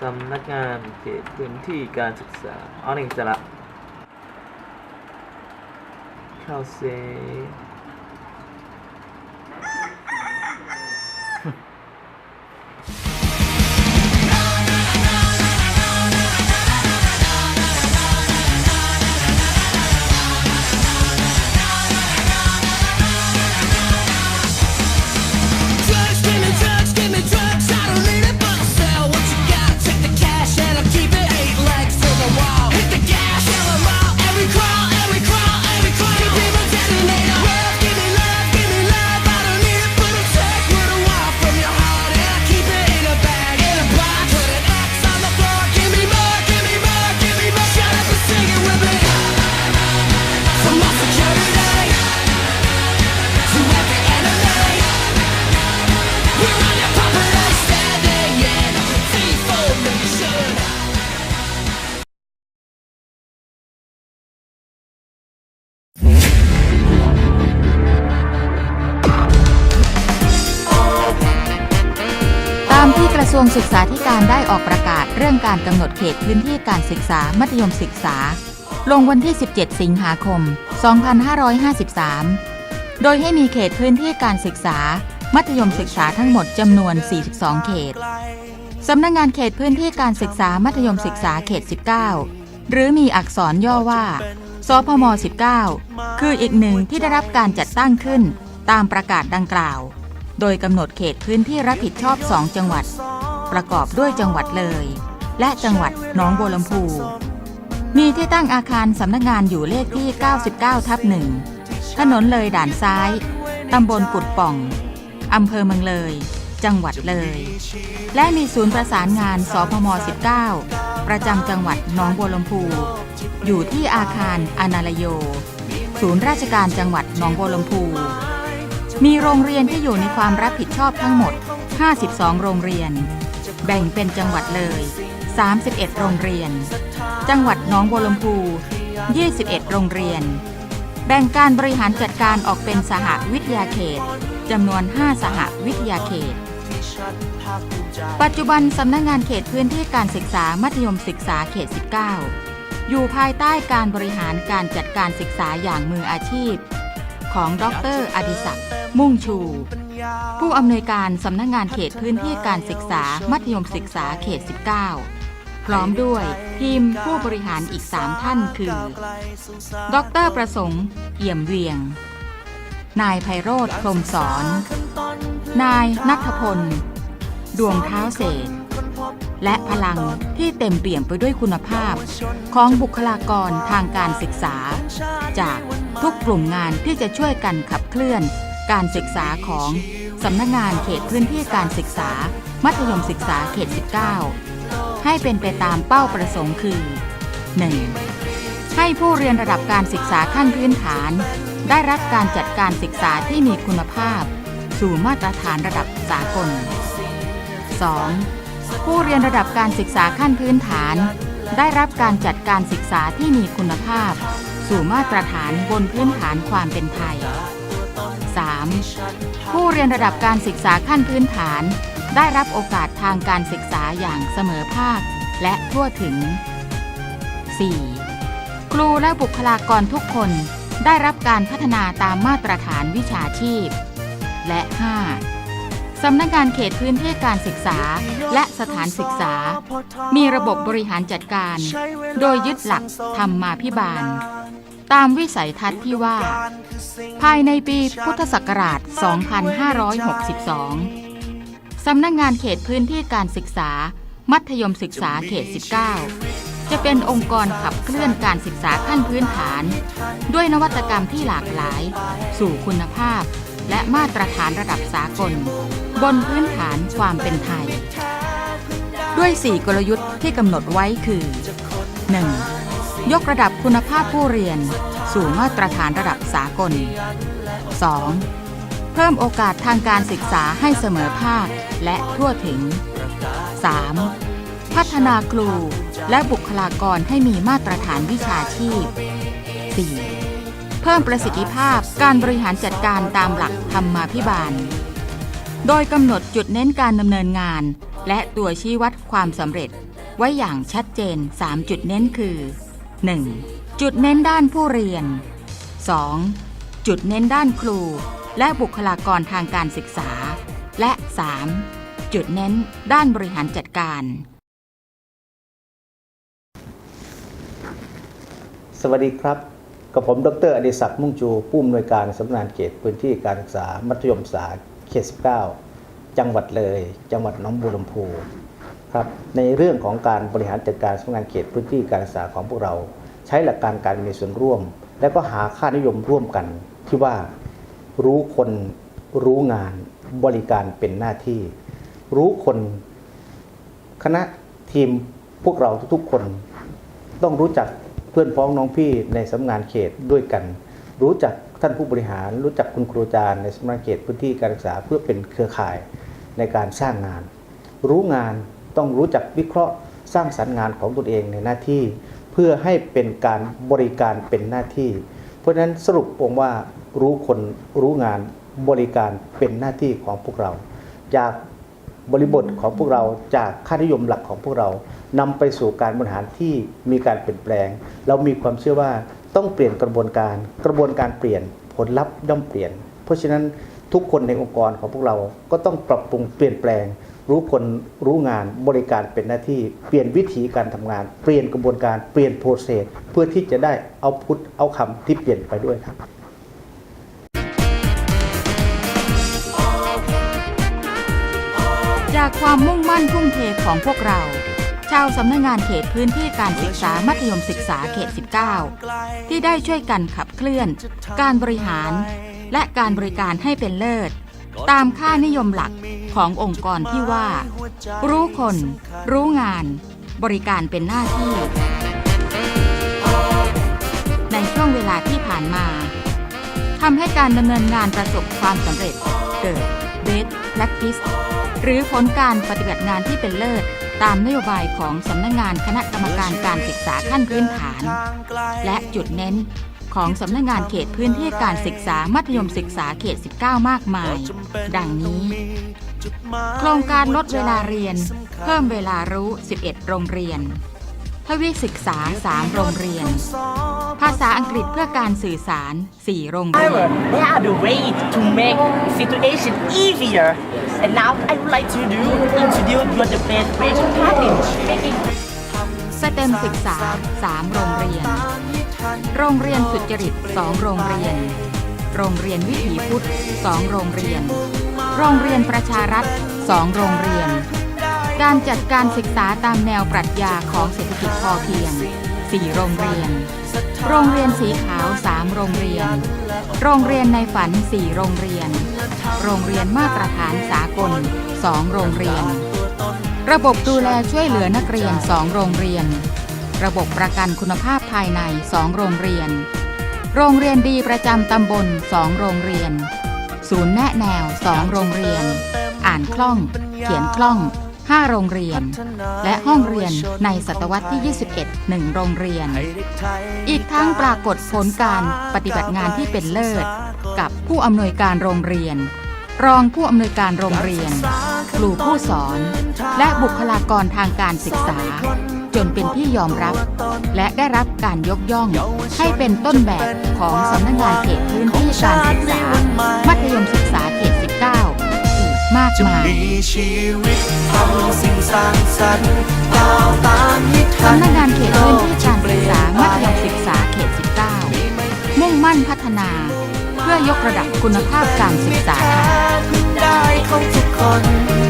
สำนักงานเขตพื้นที่การศึกษาอ๋อนี่จะละเข้าเซ ระทรวงศึกษาธิการได้ออกประกาศเรื่องการกำหนดเขตพื้นที่การศึกษามัธยมศึกษา ลงวันที่ 17 สิงหาคม 2553 โดยให้มีเขตพื้นที่การศึกษา มัธยมศึกษาทั้งหมดจำนวน 42 เขต สำนักงงานเขตพื้นที่การศึกษามัธยมศึกษาเขต 19 หรือมีอักษรย่อว่า สพม 19 คืออีกหนึ่งที่ได้รับการจัดตั้งขึ้น ตามประกาศดังกล่าว โดยกำหนดเขตพื้นที่รับผิดชอบ 2 จังหวัด ประกอบด้วยจังหวัดเลย และจังหวัดหนองบัวลำพู มีที่ตั้งอาคารสำนักงานอยู่เลขที่ 99 ทับหนึ่งถนนเลยด่านซ้าย ตำบลกุดป่อง อำเภอเมืองเลย จังหวัดเลย และมีศูนย์ประสานงานสพม 19 ประจำจังหวัดหนองบัวลำพู อยู่ที่อาคารอนาลโย ศูนย์ราชการจังหวัดหนองบัวลำพู มีโรงเรียนที่อยู่ในความรับผิดชอบทั้งหมด 52 โรงเรียน แบ่งเป็นจังหวัดเลย 31 โรงเรียน จังหวัดหนองบัวลำพู 21 โรงเรียน แบ่งการบริหารจัดการออกเป็นสหวิทยาเขตจำนวน 5 สหวิทยาเขต ปัจจุบันสำนักงงานเขตพื้นที่การศึกษามัธยมศึกษาเขต 19 อยู่ภายใต้การบริหารการจัดการศึกษาอย่างมืออาชีพ ของดรอดิศักดิ์มุ่งชู ผู้อำนวยการสำนักงงานเขตพื้นที่การศึกษามัธยมศึกษาเขต 19 พร้อมด้วยทีมผู้บริหารอีก 3 ท่านคือ ดรประสงค์ เอี่ยมเวียง นายไพโรธพรหมสอน นายนัทพล ดวงเท้าเศษ และพลังที่เต็มเปี่ยมไปด้วยคุณภาพ ของบุคลากรทางการศึกษา จากทุกกลุ่มงานที่จะช่วยกันขับเคลื่อน การศึกษาของสำนักงานเขตพื้นที่การศึกษา มัธยมศึกษาเขต 19 ให้เป็นไปตามเป้าประสงค์คือ 1. ให้ผู้เรียนระดับการศึกษาขั้นพื้นฐาน ได้รับการจัดการศึกษาที่มีคุณภาพ สู่มาตรฐานระดับสากล 2. ผู้เรียนระดับการศึกษาขั้นพื้นฐาน ได้รับการจัดการศึกษาที่มีคุณภาพ สู่มาตรฐานบนพื้นฐานความเป็นไทย 3. ผู้เรียนระดับการศึกษาขั้นพื้นฐาน ได้รับโอกาสทางการศึกษาอย่างเสมอภาค และทั่วถึง 4. ครูและบุคลากรทุกคนได้รับการพัฒนาตามมาตรฐานวิชาชีพ และ 5. สำนักงานเขตพื้นที่การศึกษา และสถานศึกษา มีระบบบริหารจัดการ โดยยึดหลักธรรมาภิบาล ตามวิสัยทัศน์ที่ว่า ภายในปีพุทธศักราช 2562 สำนักงานเขตพื้นที่การศึกษา มัธยมศึกษาเขต 19 จะเป็นองค์กรขับเคลื่อนการศึกษาขั้นพื้นฐาน ด้วยนวัตกรรมที่หลากหลาย สู่คุณภาพ และมาตรฐานระดับสากล บนพื้นฐานความเป็นไทย ด้วย 4 กลยุทธ์ที่กำหนดไว้คือ 1. ยกระดับคุณภาพผู้เรียน สู่มาตรฐานระดับสากล 2. เพิ่มโอกาสทางการศึกษาให้เสมอภาคและทั่วถึง 3. พัฒนาครูและบุคลากรให้มีมาตรฐานวิชาชีพ 4. เพิ่มประสิทธิภาพการบริหารจัดการตามหลักธรรมาภิบาล โดยกำหนดจุดเน้นการดำเนินงาน และตัวชี้วัดความสำเร็จ ไว้อย่างชัดเจน 3 จุดเน้นคือ 1. จุดเน้นด้านผู้เรียน 2. จุดเน้นด้านครู และบุคลากรทางการศึกษา และ 3. จุดเน้นด้านบริหารจัดการสวัสดีครับ กับผมดรอดิศักดิ์มุ่งจูผู้อำนวยการสำนักงานเขตพื้นที่การศึกษา มัธยมศึกษาเขต 19 จังหวัดเลย จังหวัดน้องบัวลำพูครับในเรื่องของการบริหารจัดการสำนักงานเขตพื้นที่การศึกษาของพวกเรา ใช้หลักการการมีส่วนร่วม และก็หาค่านิยมร่วมกัน ที่ว่ารู้คนรู้งานบริการเป็นหน้าที่ รู้คนคณะทีมพวกเราทุกๆคน ต้องรู้จัก เพื่อนพ้องน้องพี่ในสำนักงานเขตด้วยกัน รู้จักท่านผู้บริหาร รู้จักคุณครูอาจารย์ในสำนักงานเขตพื้นที่การศึกษาเพื่อเป็นเครือข่ายในการสร้างงาน รู้งานต้องรู้จักวิเคราะห์สร้างสรรค์งานของตนเองในหน้าที่ เพื่อให้เป็นการบริการเป็นหน้าที่ เพราะฉะนั้นสรุปองว่ารู้คนรู้งานบริการเป็นหน้าที่ของพวกเรา จาก บริบทของพวกเราจากค่านิยมหลักของพวกเรานำไปสู่การบริหารที่มีการเปลี่ยนแปลง เรามีความเชื่อว่าต้องเปลี่ยนกระบวนการ กระบวนการเปลี่ยนผลลัพธ์ย่อมเปลี่ยน เพราะฉะนั้นทุกคนในองค์กรของพวกเราก็ต้องปรับปรุงเปลี่ยนแปลง รู้คนรู้งานบริการเป็นหน้าที่เปลี่ยนวิธีการทำงาน เปลี่ยนกระบวนการเปลี่ยนโปรเซสเพื่อที่จะได้เอาพุทเอาคำที่เปลี่ยนไปด้วยครับ จากความมุ่งมั่นทุ่มเทของพวกเรา ชาวสำนักงานเขตพื้นที่การศึกษามัธยมศึกษาเขต 19 ที่ได้ช่วยกันขับเคลื่อน การบริหาร และการบริการให้เป็นเลิศ ตามค่านิยมหลักขององค์กรที่ว่า รู้คน รู้งาน บริการเป็นหน้าที่ ในช่วงเวลาที่ผ่านมาทำให้การดำเนินงานประสบความสำเร็จเกิด best practice หรือผลการปฏิบัติงานที่เป็นเลิศ ตามนโยบายของสำนักงงานคณะกรรมการการศึกษาขั้นพื้นฐาน และจุดเน้นของสำนักงงานเขตพื้นที่การศึกษามัธยมศึกษาเขต 19 มากมาย ดังนี้ โครงการลดเวลาเรียน เพิ่มเวลารู้ 11 โรงเรียน ทวีศึกษา 3 โรงเรียน ภาษาอังกฤษเพื่อการสื่อสาร 4 โรงเรียน there are the way to make situation easier. And now I would like to do introduce your the best way to practice making สเต็มศึกษา 3 โรงเรียน โรงเรียนสุจริต 2 โรงเรียน โรงเรียนวิถีพุทธ 2 โรงเรียน โรงเรียนประชารัฐ 2 โรงเรียน การจัดการศึกษาตามแนวปรัชญาของเศรษฐกิจพอเพียง 4 โรงเรียน โรงเรียนสีขาว 3 โรงเรียน โรงเรียนในฝัน 4 โรงเรียน โรงเรียนมาตรฐานสากล 2 โรงเรียน ระบบดูแลช่วยเหลือนักเรียน 2 โรงเรียน ระบบประกันคุณภาพภายใน 2 โรงเรียน โรงเรียนดีประจำตำบล 2 โรงเรียน ศูนย์แนะแนว 2 โรงเรียน อ่านคล่อง เขียนคล่อง 5 โรงเรียน และห้องเรียนในศตวรรษที่ 21 1 โรงเรียน อีกทั้งปรากฏผลการปฏิบัติงานที่เป็นเลิศ กับผู้อำนวยการโรงเรียน รองผู้อำนวยการโรงเรียน ครูผู้สอน และบุคลากรทางการศึกษา จนเป็นที่ยอมรับ และได้รับการยกย่อง ให้เป็นต้นแบบของสำนักงานเขตพื้นที่การศึกษา มัธยมศึก มีชีวิตทำสิ่งสร้างสรรค์ก้าวตามนิทานสำนักงานเขตพื้นที่การศึกษามัธยมศึกษาเขต 19 มุ่งมั่นพัฒนา เพื่อยกระดับคุณภาพการศึกษาได้ของทุกคนจะ